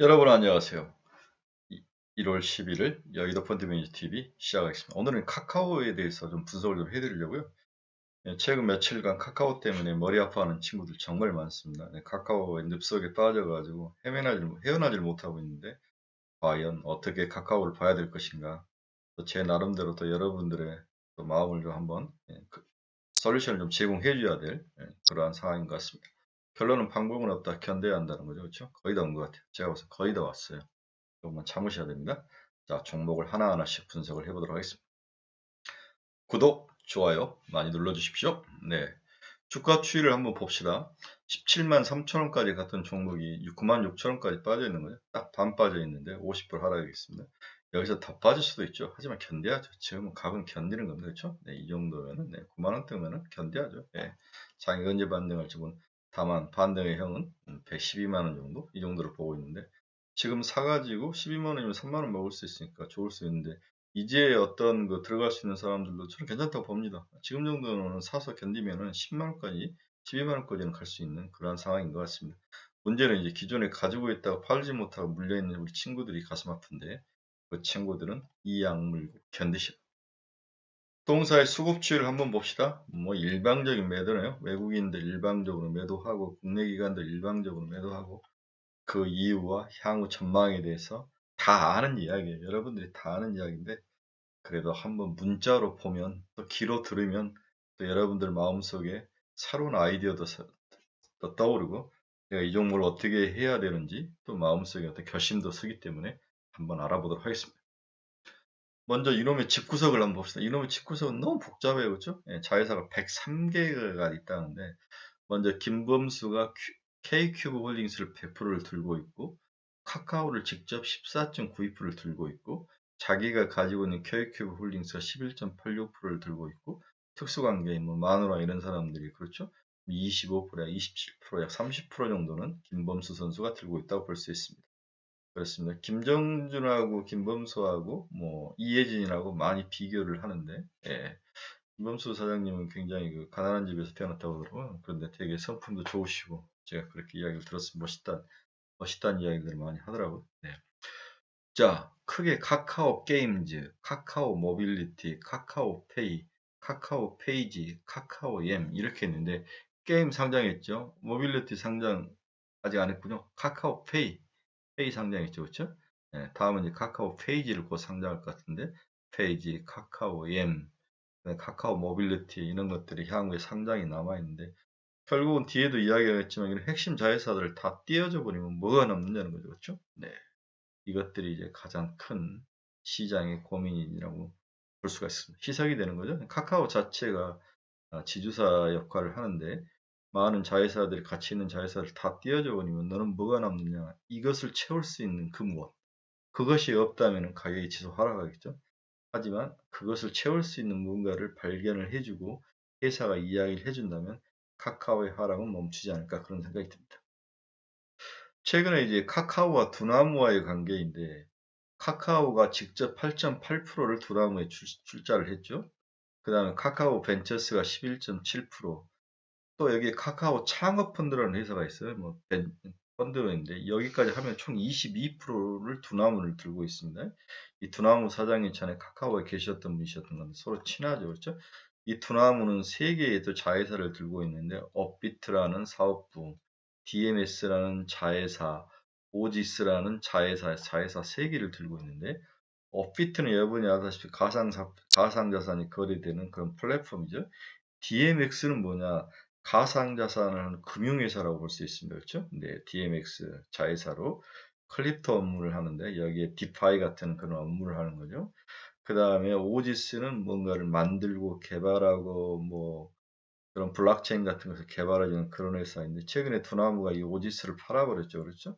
여러분 안녕하세요. 1월 11일 여의도 펀드 매니저 TV 시작하겠습니다. 오늘은 카카오에 대해서 좀 분석을 좀 해드리려고요. 예, 최근 며칠간 카카오 때문에 머리 아파하는 친구들 정말 많습니다. 네, 카카오의 늪속에 빠져가지고 헤매나질, 헤어나질 못하고 있는데 과연 어떻게 카카오를 봐야 될 것인가 또제 나름대로 또 여러분들의 또 마음을 좀 한번 예, 그, 솔루션을 좀 제공해 줘야 될 예, 그러한 상황인 것 같습니다. 결론은 방법은 없다. 견뎌야 한다는 거죠. 그렇죠? 거의 다 온 것 같아요. 제가 봐서 거의 다 왔어요. 조금만 참으셔야 됩니다. 자, 종목을 하나하나씩 분석을 해보도록 하겠습니다. 구독, 좋아요 많이 눌러주십시오. 네. 주가 추이를 한번 봅시다. 17만 3천원까지 갔던 종목이 9만 6천원까지 빠져 있는 거죠. 딱 반 빠져 있는데 50% 하락이겠습니다. 여기서 더 빠질 수도 있죠. 하지만 견뎌야죠. 지금은 각은 견디는 겁니다. 그렇죠? 네, 이 정도면은 네, 9만 원대면은 견뎌야죠. 네. 장이 언제 반등할지 는 다만 반등의 형은 112만원 정도 이 정도를 보고 있는데 지금 사가지고 12만원이면 3만원 먹을 수 있으니까 좋을 수 있는데 이제 어떤 그 들어갈 수 있는 사람들도 저는 괜찮다고 봅니다. 지금 정도는 사서 견디면은 10만원까지 12만원까지는 갈 수 있는 그런 상황인 것 같습니다. 문제는 이제 기존에 가지고 있다가 팔지 못하고 물려있는 우리 친구들이 가슴 아픈데 그 친구들은 이 약물고 견디셔. 동사의 수급추이를 한번 봅시다. 뭐 일방적인 매도네요. 외국인들 일방적으로 매도하고 국내 기관들 일방적으로 매도하고 그 이유와 향후 전망에 대해서 다 아는 이야기예요. 여러분들이 다 아는 이야기인데 그래도 한번 문자로 보면 또 귀로 들으면 또 여러분들 마음속에 새로운 아이디어도 또 떠오르고 내가 이 종목을 어떻게 해야 되는지 또 마음속에 어떤 결심도 쓰기 때문에 한번 알아보도록 하겠습니다. 먼저 이놈의 집구석을 한번 봅시다. 이놈의 집구석은 너무 복잡해요. 그렇죠? 예, 자회사가 103개가 있다는데 먼저 김범수가 K큐브 홀딩스를 100%를 들고 있고 카카오를 직접 14.92%를 들고 있고 자기가 가지고 있는 K큐브 홀딩스가 11.86%를 들고 있고 특수관계인 뭐 마누라 이런 사람들이 그렇죠? 25%약 27%, 약 30% 정도는 김범수 선수가 들고 있다고 볼 수 있습니다. 그렇습니다. 김정준하고 김범수하고 뭐 이혜진이라고 많이 비교를 하는데 예. 김범수 사장님은 굉장히 그 가난한 집에서 태어났다고 그러고 그런데 되게 성품도 좋으시고 제가 그렇게 이야기를 들었으면 멋있다 멋있다는 이야기들을 많이 하더라고요. 네. 자 크게 카카오 게임즈, 카카오 모빌리티, 카카오 페이, 카카오 페이지, 카카오 엠 이렇게 했는데 게임 상장했죠. 모빌리티 상장 아직 안 했군요. 카카오 페이 페이 상장했죠. 그렇죠? 네, 다음은 이제 카카오 페이지를 곧 상장할 것 같은데 페이지, 카카오 엠, 카카오 모빌리티 이런 것들이 향후에 상장이 남아 있는데 결국은 뒤에도 이야기가 했지만 이런 핵심 자회사들을 다 띄어져 버리면 뭐가 남느냐는 거죠. 그렇죠? 네. 이것들이 이제 가장 큰 시장의 고민이라고 볼 수가 있습니다. 희석이 되는 거죠. 카카오 자체가 아, 지주사 역할을 하는데 많은 자회사들이 가치 있는 자회사를 다 띄어져 버리면 너는 뭐가 남느냐? 이것을 채울 수 있는 그 무엇 그것이 없다면 가격이 지속 하락하겠죠? 하지만 그것을 채울 수 있는 무언가를 발견을 해주고 회사가 이야기를 해준다면 카카오의 하락은 멈추지 않을까 그런 생각이 듭니다. 최근에 이제 카카오와 두나무와의 관계인데 카카오가 직접 8.8%를 두나무에 출, 출자를 했죠? 그 다음에 카카오 벤처스가 11.7% 또 여기 카카오 창업 펀드라는 회사가 있어요. 뭐 펀드인데 여기까지 하면 총 22%를 두나무를 들고 있습니다. 이 두나무 사장이 전에 카카오에 계셨던 분이셨던 건데 서로 친하죠. 그렇죠? 이 두나무는 세 개의 또 자회사를 들고 있는데 업비트라는 사업부, DMS라는 자회사, 오지스라는 자회사, 자회사 세 개를 들고 있는데 업비트는 여러분이 아다시피 가상 가상 자산이 거래되는 그런 플랫폼이죠. DMX는 뭐냐? 가상자산을 하는 금융회사라고 볼 수 있습니다. 그렇죠? 네, DMX 자회사로 클립토 업무를 하는데 여기에 디파이 같은 그런 업무를 하는 거죠. 그 다음에 오지스는 뭔가를 만들고 개발하고 뭐 그런 블록체인 같은 것을 개발해주는 그런 회사인데 최근에 두나무가 이 오지스를 팔아버렸죠. 그렇죠?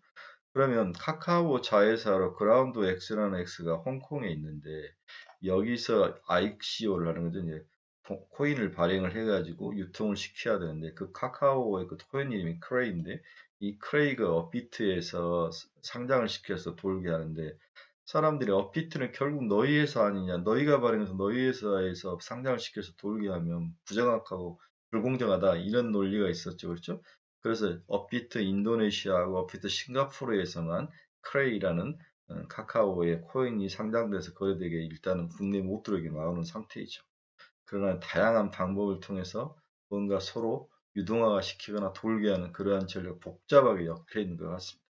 그러면 카카오 자회사로 그라운드 X라는 X가 홍콩에 있는데 여기서 ICO를 하는 거죠. 이제 코인을 발행을 해가지고 유통을 시켜야 되는데 그 카카오의 그 코인 이름이 크레이인데 이 크레이가 업비트에서 상장을 시켜서 돌게 하는데 사람들이 업비트는 결국 너희 회사 아니냐? 너희가 발행해서 너희 회사에서 상장을 시켜서 돌게 하면 부정확하고 불공정하다 이런 논리가 있었죠. 그렇죠? 그래서 업비트 인도네시아하고 업비트 싱가포르에서만 크레이라는 어, 카카오의 코인이 상장돼서 거래되게 일단은 국내 못 들어오게 나오는 상태이죠. 그러나 다양한 방법을 통해서 뭔가 서로 유동화가 시키거나 돌게 하는 그러한 전략 복잡하게 엮여 있는 것 같습니다.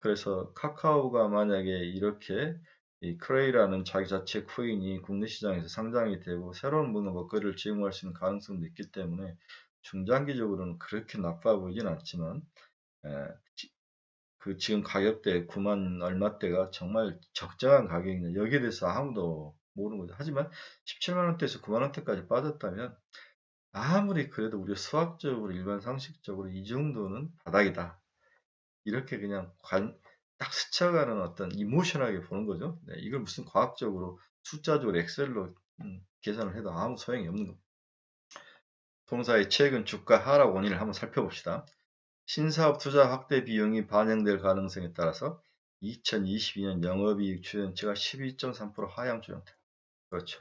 그래서 카카오가 만약에 이렇게 이 크레이라는 자기 자체 코인이 국내 시장에서 상장이 되고 새로운 문화 먹거리를 제공할 수 있는 가능성도 있기 때문에 중장기적으로는 그렇게 나빠 보이진 않지만 에, 지- 그 지금 가격대 9만 얼마대가 정말 적정한 가격이냐 여기에 대해서 아무도 모르는 거죠. 하지만 17만 원대에서 9만 원대까지 빠졌다면 아무리 그래도 우리 수학적으로 일반 상식적으로 이 정도는 바닥이다. 이렇게 그냥 관, 딱 스쳐가는 어떤 이모션하게 보는 거죠. 네, 이걸 무슨 과학적으로 숫자적으로 엑셀로 음, 계산을 해도 아무 소용이 없는 겁니다. 동사의 최근 주가 하락 원인을 한번 살펴봅시다. 신사업 투자 확대 비용이 반영될 가능성에 따라서 2022년 영업이익 추정치가 12.3% 하향 조정다. 그렇죠.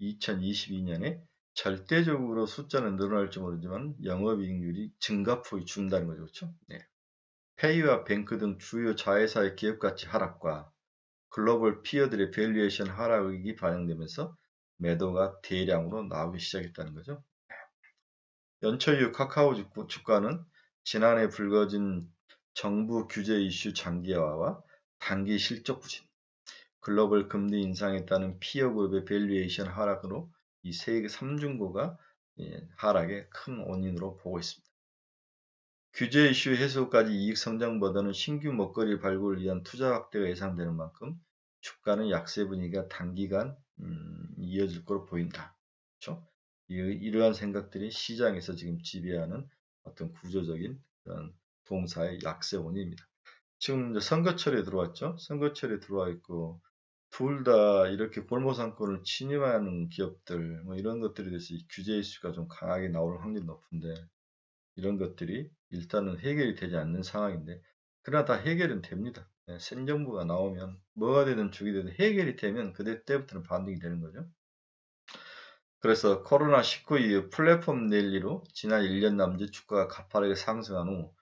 2022년에 절대적으로 숫자는 늘어날지 모르지만 영업이익률이 증가폭이 준다는 거죠. 그렇죠? 네. 페이와 뱅크 등 주요 자회사의 기업가치 하락과 글로벌 피어들의 밸류에이션 하락이 반영되면서 매도가 대량으로 나오기 시작했다는 거죠. 연초 이후 카카오 주가- 주가는 지난해 불거진 정부 규제 이슈 장기화와 단기 실적 부진, 글로벌 금리 인상에 따른 피어 그룹의 밸류에이션 하락으로 이 세계 3중고가 하락의 큰 원인으로 보고 있습니다. 규제 이슈 해소까지 이익 성장보다는 신규 먹거리 발굴을 위한 투자 확대가 예상되는 만큼 주가는 약세 분위기가 단기간 음, 이어질 것으로 보인다. 그렇죠? 이, 이러한 생각들이 시장에서 지금 지배하는 어떤 구조적인 그런 동사의 약세 원인입니다. 지금 이제 선거철에 들어왔죠. 선거철에 들어와 있고 둘 다 이렇게 골모상권을 침입하는 기업들 뭐 이런 것들에 대해서 이 규제 이슈가 좀 강하게 나올 확률이 높은데 이런 것들이 일단은 해결이 되지 않는 상황인데 그러나 다 해결은 됩니다. 네, 새 정부가 나오면 뭐가 되든 주기 되든 해결이 되면 그때 때부터는 반등이 되는 거죠. 그래서 코로나19 이후 플랫폼 랠리로 지난 1년 남짓 주가가 가파르게 상승한 후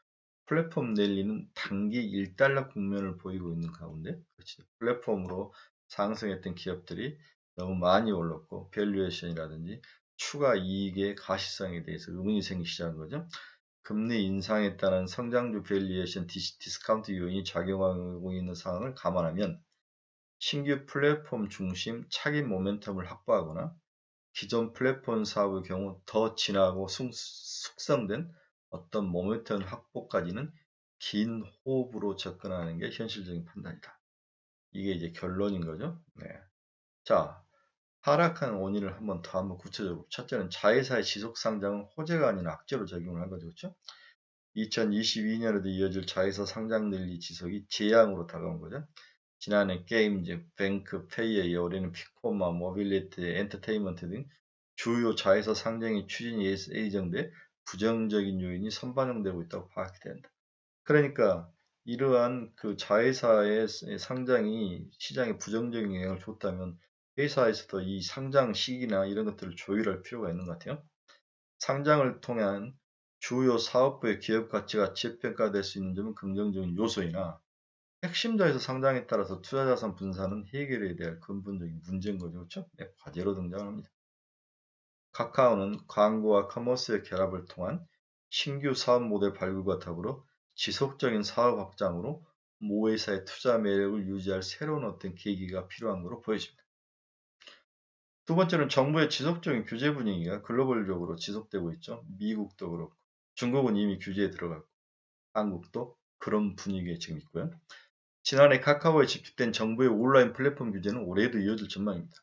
플랫폼 랠리는 단기 1달러 국면을 보이고 있는 가운데 그렇지. 플랫폼으로 상승했던 기업들이 너무 많이 올랐고 밸류에이션이라든지 추가 이익의 가시성에 대해서 의문이 생기기 시작한 거죠. 금리 인상에 따른 성장주 밸류에이션 디스- 디스카운트 요인이 작용하고 있는 상황을 감안하면 신규 플랫폼 중심 차기 모멘텀을 확보하거나 기존 플랫폼 사업의 경우 더 진하고 숙- 숙성된 어떤 모멘텀 확보까지는 긴 호흡으로 접근하는 게 현실적인 판단이다. 이게 이제 결론인 거죠. 네. 자, 하락한 원인을 한번 더 한번 구체적으로. 첫째는 자회사의 지속 상장은 호재가 아닌 악재로 적용을 한 거죠. 그렇죠? 2022년에도 이어질 자회사 상장 랠리 지속이 재앙으로 다가온 거죠. 지난해 게임즈, 뱅크, 페이에 올해는 피코마, 모빌리티, 엔터테인먼트 등 주요 자회사 상장의 추진이 예정돼 부정적인 요인이 선반영되고 있다고 파악이 된다. 그러니까 이러한 그 자회사의 상장이 시장에 부정적인 영향을 줬다면 회사에서도 이 상장 시기나 이런 것들을 조율할 필요가 있는 것 같아요. 상장을 통한 주요 사업부의 기업 가치가 재평가될 수 있는 점은 긍정적인 요소이나 핵심자에서 상장에 따라서 투자자산 분산은 해결해야 될 근본적인 문제인 거죠. 그렇죠? 네, 과제로 등장합니다. 카카오는 광고와 커머스의 결합을 통한 신규 사업 모델 발굴과 더불어 지속적인 사업 확장으로 모 회사의 투자 매력을 유지할 새로운 어떤 계기가 필요한 것으로 보여집니다. 두 번째는 정부의 지속적인 규제 분위기가 글로벌적으로 지속되고 있죠. 미국도 그렇고 중국은 이미 규제에 들어갔고 한국도 그런 분위기에 지금 있고요. 지난해 카카오에 집행된 정부의 온라인 플랫폼 규제는 올해도 이어질 전망입니다.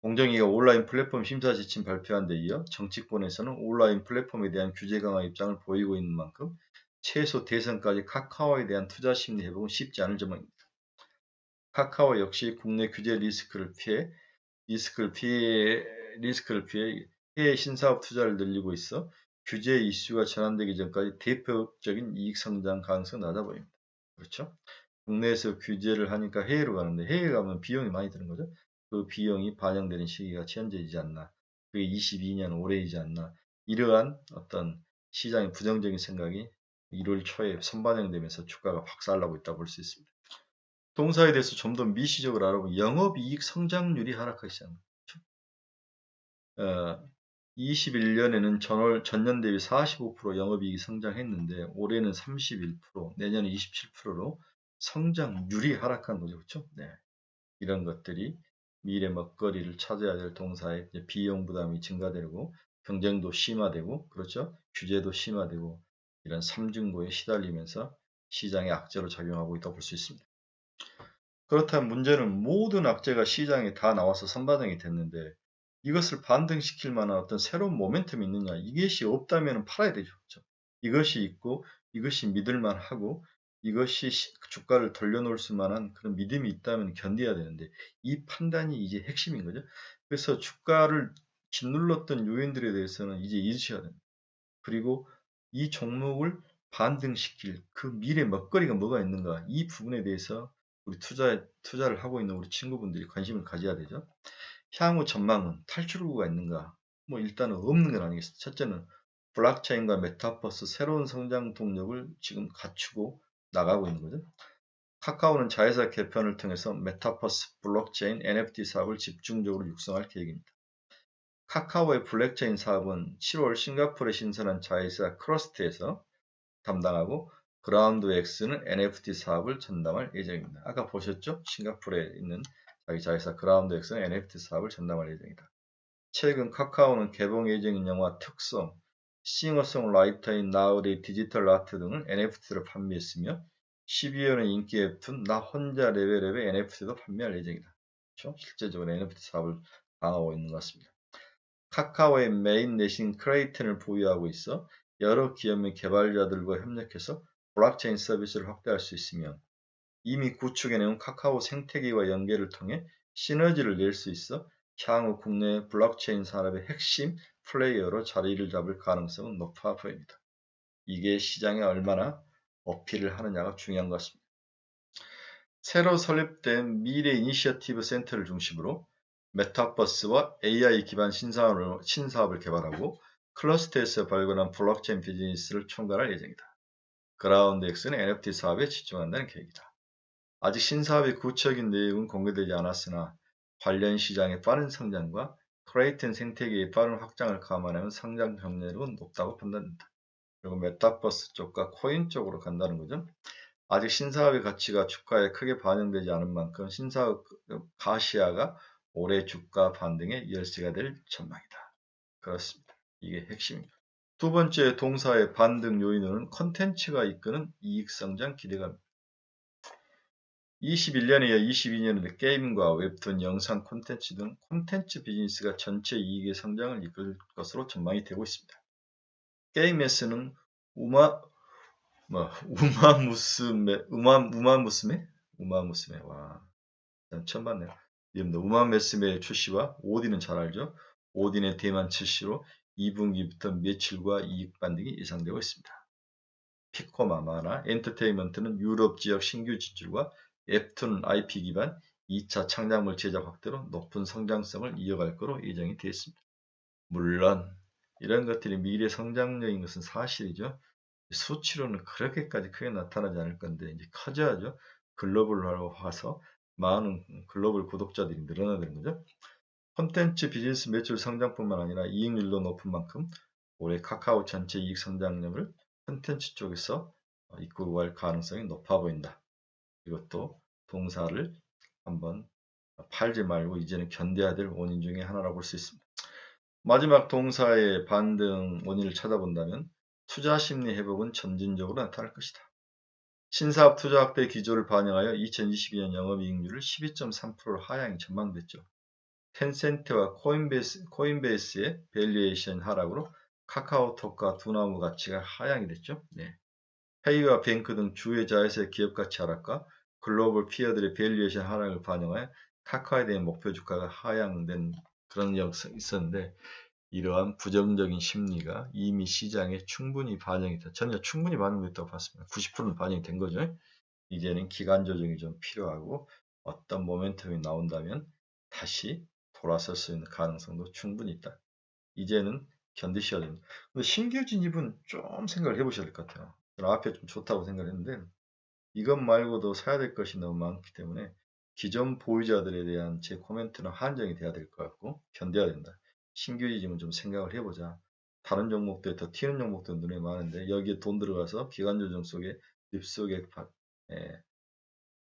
공정위가 온라인 플랫폼 심사 지침 발표한 데 이어 정치권에서는 온라인 플랫폼에 대한 규제 강화 입장을 보이고 있는 만큼 최소 대선까지 카카오에 대한 투자 심리 회복은 쉽지 않을 전망입니다. 카카오 역시 국내 규제 리스크를 피해 리스크를 피해 리스크를 피해 해외 신사업 투자를 늘리고 있어 규제 이슈가 전환되기 전까지 대표적인 이익 성장 가능성이 낮아 보입니다. 그렇죠? 국내에서 규제를 하니까 해외로 가는데 해외 가면 비용이 많이 드는 거죠. 그 비용이 반영되는 시기가 현재이지 않나. 그게 22년 올해이지 않나. 이러한 어떤 시장의 부정적인 생각이 1월 초에 선반영되면서 주가가 박살나고 있다고 볼 수 있습니다. 동사에 대해서 좀 더 미시적으로 알아보면 영업이익 성장률이 시작합니다. 어, 21년에는 전월, 전년 대비 45% 영업이익이 성장했는데 올해는 31%, 내년에 27%로 성장률이 하락한 거죠. 그렇죠? 네. 이런 것들이 미래 먹거리를 찾아야 될 동사의 비용 부담이 증가되고 경쟁도 심화되고 그렇죠? 규제도 심화되고 이런 삼중고에 시달리면서 시장의 악재로 작용하고 있다고 볼 수 있습니다. 그렇다면 문제는 모든 악재가 시장에 다 나와서 선반영이 됐는데 이것을 반등시킬 만한 어떤 새로운 모멘텀이 있느냐 이것이 없다면 팔아야 되죠. 그렇죠? 이것이 있고 이것이 믿을만 하고 이것이 시- 주가를 돌려놓을 수 만한 그런 믿음이 있다면 견뎌야 되는데 이 판단이 이제 핵심인 거죠. 그래서 주가를 짓눌렀던 요인들에 대해서는 이제 잊으셔야 됩니다. 그리고 이 종목을 반등시킬 그 미래 먹거리가 뭐가 있는가 이 부분에 대해서 우리 투자 투자를 하고 있는 우리 친구분들이 관심을 가져야 되죠. 향후 전망은 탈출구가 있는가? 뭐 일단은 없는 건 아니겠습니다. 첫째는 블록체인과 메타버스 새로운 성장 동력을 지금 갖추고 나가고 있는 거죠. 카카오는 자회사 개편을 통해서 메타버스, 블록체인, NFT 사업을 집중적으로 육성할 계획입니다. 카카오의 블록체인 사업은 7월 싱가포르에 신선한 자회사 크러스트에서 담당하고 그라운드 X는 NFT 사업을 전담할 예정입니다. 아까 보셨죠? 싱가포르에 있는 자기 자회사 그라운드 X는 NFT 사업을 전담할 예정이다. 최근 카카오는 개봉 예정인 영화 특성, 싱어송라이터인 나우리 디지털 아트 등을 NFT로 판매했으며 12월에 인기에 푼나 혼자 레벨업의 NFT도 판매할 예정이다. 그렇죠? 실제적으로 NFT 사업을 강화하고 있는 것 같습니다. 카카오의 메인 내신 크레이튼을 보유하고 있어 여러 기업의 개발자들과 협력해서 블록체인 서비스를 확대할 수 있으며 이미 구축해놓은 카카오 생태계와 연계를 통해 시너지를 낼 수 있어 향후 국내 블록체인 산업의 핵심 플레이어로 자리를 잡을 가능성은 높아 보입니다. 이게 시장에 얼마나 어필을 하느냐가 중요한 것 같습니다. 새로 설립된 미래 이니셔티브 센터를 중심으로 메타버스와 AI 기반 신사업을, 신사업을 개발하고 클러스터에서 발굴한 블록체인 비즈니스를 총괄할 예정이다. 그라운드 X는 NFT 사업에 집중한다는 계획이다. 아직 신사업의 구체적인 내용은 공개되지 않았으나 관련 시장의 빠른 성장과 크레이튼 생태계의 빠른 확장을 감안하면 성장 경력은 높다고 판단된다. 그리고 메타버스 쪽과 코인 쪽으로 간다는 거죠. 아직 신사업의 가치가 주가에 크게 반영되지 않은 만큼 신사업 가시아가 올해 주가 반등의 열쇠가 될 전망이다. 그렇습니다. 이게 핵심입니다. 두 번째 동사의 반등 요인은 컨텐츠가 이끄는 이익 성장 기대감입니다. 21년에 이어 22년에도 게임과 웹툰, 영상 콘텐츠 등 콘텐츠 비즈니스가 전체 이익의 성장을 이끌 것으로 전망이 되고 있습니다. 게임에서는 우마 뭐 우마 무스메 우마 우마 무스메 우마 무스메 와 처음 봤네요. 이름도 우마무스메 출시와 오딘은 잘 알죠. 오딘의 대만 출시로 2분기부터 매출과 이익 반등이 예상되고 있습니다. 피코마마나 엔터테인먼트는 유럽 지역 신규 진출과 앱툰 IP 기반 2차 창작물 제작 확대로 높은 성장성을 이어갈 거로 예정이 되어 있습니다. 물론 이런 것들이 미래 성장력인 것은 사실이죠. 수치로는 그렇게까지 크게 나타나지 않을 건데 이제 커져야죠. 글로벌화로 와서 많은 글로벌 구독자들이 늘어나야 되는 거죠. 콘텐츠 비즈니스 매출 성장뿐만 아니라 이익률도 높은 만큼 올해 카카오 전체 이익 성장력을 콘텐츠 쪽에서 이끌고 갈 가능성이 높아 보인다. 이것도 동사를 한번 팔지 말고 이제는 견뎌야 될 원인 중에 하나라고 볼 수 있습니다. 마지막 동사의 반등 원인을 찾아본다면 투자 심리 회복은 점진적으로 나타날 것이다. 신사업 투자 확대 기조를 반영하여 2022년 영업이익률을 12.3%로 하향이 전망됐죠. 텐센트와 코인베이스, 코인베이스의 밸류에이션 하락으로 카카오톡과 두나무 가치가 하향이 됐죠. 네. 페이와 뱅크 등 주요 자회사의 기업 가치 하락과 글로벌 피어들의 밸류에이션 하락을 반영하여 카카오에 대한 목표 주가가 하향된 그런 역성이 있었는데 이러한 부정적인 심리가 이미 시장에 충분히 반영이 됐다. 저는 충분히 반영됐다고 봤습니다. 90%는 반영이 된 거죠. 이제는 기간 조정이 좀 필요하고 어떤 모멘텀이 나온다면 다시 돌아설 수 있는 가능성도 충분히 있다. 이제는 견디셔야 됩니다. 근데 신규 진입은 좀 생각을 해보셔야 될 것 같아요. 앞에 좀 좋다고 생각했는데 이것 말고도 사야 될 것이 너무 많기 때문에 기존 보유자들에 대한 제 코멘트는 한정이 돼야 될 것 같고 견뎌야 된다. 신규 지짐은 좀 생각을 해보자. 다른 종목들에 더 튀는 종목도 눈에 많은데 여기에 돈 들어가서 기관 조정 속에 립속에 파- 예,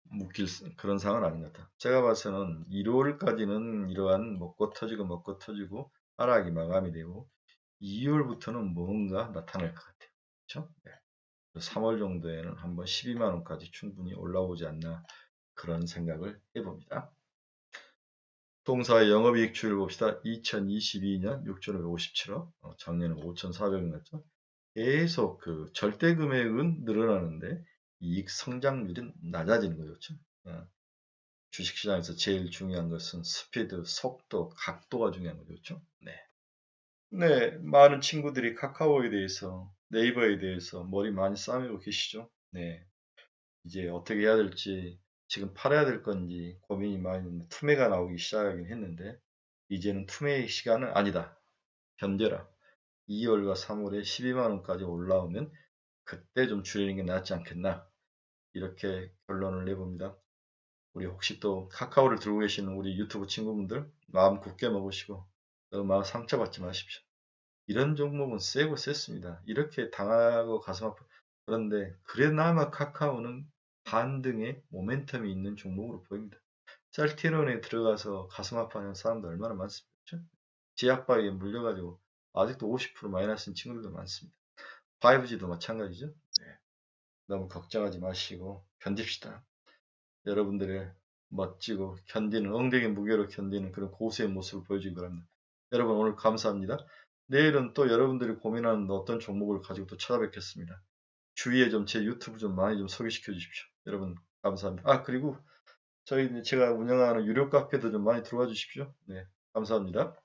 묶일 수- 그런 상황은 아닌 것 같다. 제가 봐서는 1월까지는 이러한 먹고 터지고 먹고 터지고 하락이 마감이 되고 2월부터는 뭔가 나타날 것 같아요. 그렇죠? 3월 정도에는 한번 12만 원까지 충분히 올라오지 않나 그런 생각을 해봅니다. 동사의 영업이익률 봅시다. 2022년 6,557억, 어, 작년에 5,400원 났죠. 계속 그 절대 금액은 늘어나는데 이익 성장률은 낮아지는 거죠. 어, 주식시장에서 제일 중요한 것은 스피드, 속도, 각도가 중요한 거죠. 네. 네, 많은 친구들이 카카오에 대해서, 네이버에 대해서 머리 많이 싸매고 계시죠? 네. 이제 어떻게 해야 될지, 지금 팔아야 될 건지 고민이 많이 있는데, 투매가 나오기 시작하긴 했는데, 이제는 투매의 시간은 아니다. 견뎌라. 2월과 3월에 12만원까지 올라오면, 그때 좀 줄이는 게 낫지 않겠나. 이렇게 결론을 내봅니다. 우리 혹시 또 카카오를 들고 계시는 우리 유튜브 친구분들, 마음 굳게 먹으시고, 너무 상처받지 마십시오. 이런 종목은 세고 셌습니다. 이렇게 당하고 가슴 아프. 그런데 그래나마 카카오는 반등의 모멘텀이 있는 종목으로 보입니다. 셀티론에 들어가서 가슴 아파하는 사람도 얼마나 많습니까? 그렇죠? 제약바이에 물려가지고 아직도 50% 마이너스인 친구들도 많습니다. 5G도 마찬가지죠. 네. 너무 걱정하지 마시고 견딥시다. 여러분들의 멋지고 견디는 엉덩이 무게로 견디는 그런 고수의 모습을 보여주기 바랍니다. 여러분 오늘 감사합니다. 내일은 또 여러분들이 고민하는 어떤 종목을 가지고 또 찾아뵙겠습니다. 주위에 좀 제 유튜브 좀 많이 좀 소개시켜 주십시오. 여러분 감사합니다. 아 그리고 저희 제가 운영하는 유료 카페도 좀 많이 들어와 주십시오. 네 감사합니다.